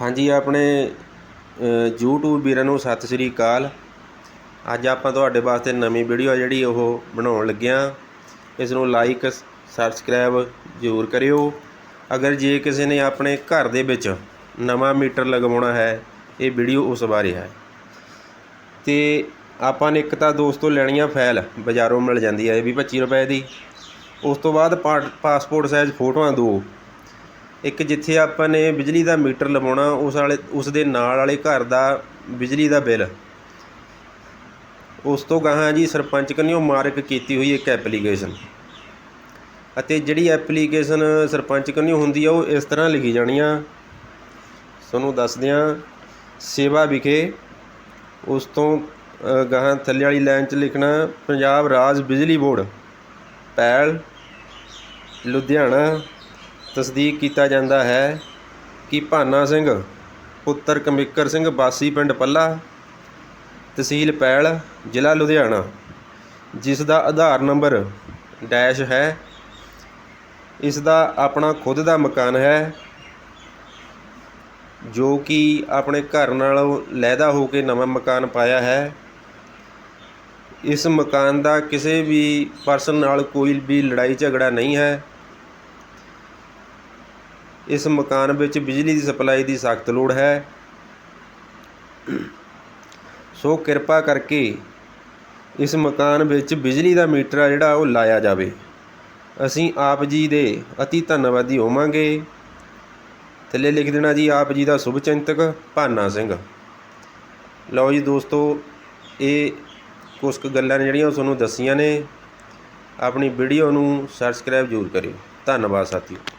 ਹਾਂਜੀ ਆਪਣੇ ਅ, YouTube ਵੀਰਾਂ ਨੂੰ ਸਤਿ ਸ੍ਰੀ ਅਕਾਲ। ਅੱਜ ਆਪਾਂ ਤੁਹਾਡੇ ਵਾਸਤੇ ਨਵੀਂ ਵੀਡੀਓ ਆ ਜਿਹੜੀ ਉਹ ਬਣਾਉਣ ਲੱਗਿਆ ਇਸ ਨੂੰ ਲਾਈਕ ਸਬਸਕ੍ਰਾਈਬ ਜ਼ਰੂਰ ਕਰਿਓ। ਅਗਰ ਜੇ ਕਿਸੇ ਨੇ ਆਪਣੇ ਘਰ ਦੇ ਵਿੱਚ ਨਵਾਂ ਮੀਟਰ ਲਗਵਾਉਣਾ ਹੈ ਇਹ ਵੀਡੀਓ ਉਸ ਬਾਰੇ ਹੈ। ਤੇ ਆਪਾਂ ਨੇ ਇੱਕ ਤਾਂ ਦੋਸਤੋ ਲੈਣੀ ਆ ਫਾਈਲ ਬਾਜ਼ਾਰੋਂ ਮਿਲ ਜਾਂਦੀ ਹੈ ਇਹ ਵੀ 25 ਰੁਪਏ ਦੀ। ਉਸ ਤੋਂ ਬਾਅਦ ਪਾ- ਪਾਸਪੋਰਟ ਸਾਈਜ਼ ਫੋਟੋਆਂ ਦੋ। ਇੱਕ ਜਿੱਥੇ ਆਪਾਂ ਨੇ ਬਿਜਲੀ ਦਾ ਮੀਟਰ ਲਵਾਉਣਾ, ਉਸ ਵਾਲੇ, ਉਸ ਦੇ ਨਾਲ ਵਾਲੇ ਘਰ ਦਾ ਬਿਜਲੀ ਦਾ ਬਿੱਲ। ਉਸ ਤੋਂ ਗਾਹਾਂ ਜੀ ਸਰਪੰਚ ਕੰਨਿਓ ਮਾਰਕ ਕੀਤੀ ਹੋਈ ਇੱਕ ਐਪਲੀਕੇਸ਼ਨ। ਅਤੇ ਜਿਹੜੀ ਐਪਲੀਕੇਸ਼ਨ ਸਰਪੰਚ ਕੰਨਿਓ ਹੁੰਦੀ ਆ, ਉਹ ਇਸ ਤਰ੍ਹਾਂ ਲਿਖੀ ਜਾਣੀ ਆ। ਤੁਹਾਨੂੰ ਦੱਸਦੇ ਹਾਂ ਸੇਵਾ ਵਿਖੇ ਉਸ ਤੋਂ ਗਾਹਾਂ ਥੱਲੇ ਵਾਲੀ ਲਾਈਨ 'ਚ ਲਿਖਣਾ, ਪੰਜਾਬ ਰਾਜ ਬਿਜਲੀ ਬੋਰਡ, ਪੈਲ, ਲੁਧਿਆਣਾ। ਤਸਦੀਕ ਕੀਤਾ ਜਾਂਦਾ ਹੈ ਕਿ ਭਾਨਾ ਸਿੰਘ, ਪੁੱਤਰ ਕਮਿੱਕਰ ਸਿੰਘ ਬਾਸੀ ਪਿੰਡ ਪੱਲਾ, ਤਹਿਸੀਲ ਪੈਲ, ਜ਼ਿਲ੍ਹਾ ਲੁਧਿਆਣਾ, ਜਿਸ ਦਾ ਆਧਾਰ ਨੰਬਰ ਡੈਸ਼ ਹੈ। ਇਸ ਦਾ ਆਪਣਾ ਖੁਦ ਦਾ ਮਕਾਨ ਹੈ, ਜੋ ਕਿ ਆਪਣੇ ਘਰ ਨਾਲੋਂ ਲੈਦਾ ਹੋ ਕੇ ਨਵਾਂ ਮਕਾਨ ਪਾਇਆ ਹੈ। ਇਸ ਮਕਾਨ ਦਾ ਕਿਸੇ ਵੀ ਪਰਸਨ ਨਾਲ ਕੋਈ ਵੀ ਲੜਾਈ ਝਗੜਾ ਨਹੀਂ ਹੈ। ਇਸ ਮਕਾਨ ਵਿੱਚ ਬਿਜਲੀ ਦੀ ਸਪਲਾਈ ਦੀ ਸਖਤ ਲੋੜ ਹੈ। ਸੋ ਕਿਰਪਾ ਕਰਕੇ ਇਸ ਮਕਾਨ ਵਿੱਚ ਬਿਜਲੀ ਦਾ ਮੀਟਰ ਆ ਜਿਹੜਾ, ਉਹ ਲਾਇਆ ਜਾਵੇ। ਅਸੀਂ ਆਪ ਜੀ ਦੇ ਅਤੀ ਧੰਨਵਾਦੀ ਹੋਵਾਂਗੇ। ਥੱਲੇ ਲਿਖ ਦੇਣਾ ਜੀ, ਆਪ ਜੀ ਦਾ ਸ਼ੁਭ ਚਿੰਤਕ ਭਾਨਾ ਸਿੰਘ। ਲਓ ਜੀ ਦੋਸਤੋ, ਇਹ ਕੁਝ ਕੁ ਗੱਲਾਂ ਨੇ ਜਿਹੜੀਆਂ ਉਹ ਤੁਹਾਨੂੰ ਦੱਸੀਆਂ ਨੇ। ਆਪਣੀ ਵੀਡੀਓ ਨੂੰ ਸਬਸਕ੍ਰਾਈਬ ਜ਼ਰੂਰ ਕਰਿਓ। ਧੰਨਵਾਦ ਸਾਥੀਓ।